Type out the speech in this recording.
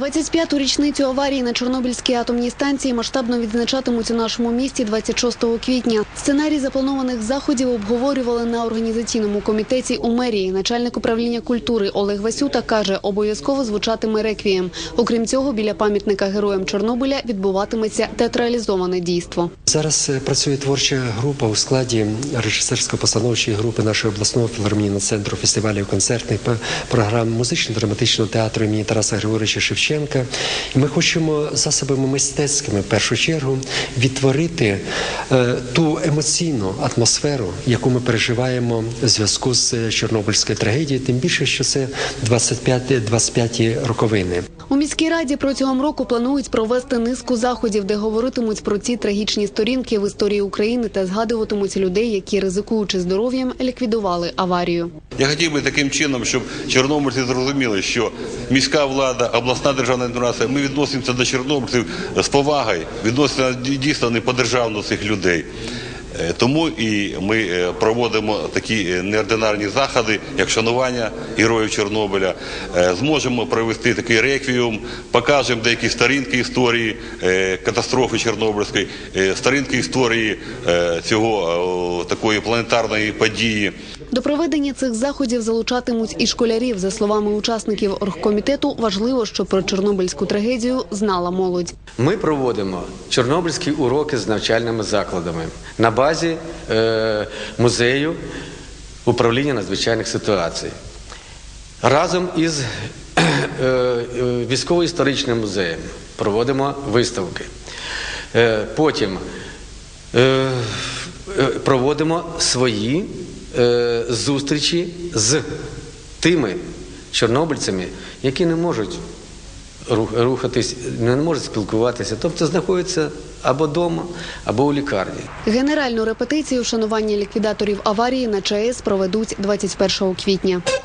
25-ту річницю аварії на Чорнобильській атомній станції масштабно відзначатимуть у нашому місті 26 квітня. Сценарій запланованих заходів обговорювали на організаційному комітеті у мерії. Начальник управління культури Олег Васюта каже, обов'язково звучатиме реквієм. Окрім цього, біля пам'ятника героям Чорнобиля відбуватиметься театралізоване дійство. Зараз е, працює творча група у складі режисерсько-постановчої групи нашого обласного філармонійного центру фестивалів концертних програм музично-драматичного театру імені Тараса Григоровича. І ми хочемо засобами мистецькими в першу чергу відтворити е, ту емоційну атмосферу, яку ми переживаємо в зв'язку з е, Чорнобильською трагедією, тим більше, що це 25 25 роковини. У міській раді протягом року планують провести низку заходів, де говоритимуть про ці трагічні сторінки в історії України та згадуватимуть людей, які ризикуючи здоров'ям, ліквідували аварію. Я хотів би таким чином, щоб чорнобильці зрозуміли, що міська влада, обласна державна адміністрація, ми відносимося до чорнобильців з повагою, відносимося дійсно не по-державно цих людей. Е, Тому і ми е, проводимо такі е, неординарні заходи, як шанування героїв Чорнобиля. Зможемо провести такий реквіум, покажемо деякі сторінки історії катастрофи Чорнобильської, сторінки історії цього такої планетарної події. До проведення цих заходів залучатимуть і школярів. За словами учасників оргкомітету, важливо, щоб про чорнобильську трагедію знала молодь. Ми проводимо чорнобильські уроки з навчальними закладами на базі е, музею управління надзвичайних ситуацій. Разом із е, е, військово-історичним музеєм проводимо виставки. Е, потім проводимо свої е, зустрічі з тими чорнобильцями, які не можуть рухатись, не можуть спілкуватися, тобто знаходяться або вдома, або у лікарні. Генеральну репетицію вшанування ліквідаторів аварії на ЧАЕС проведуть 21 квітня.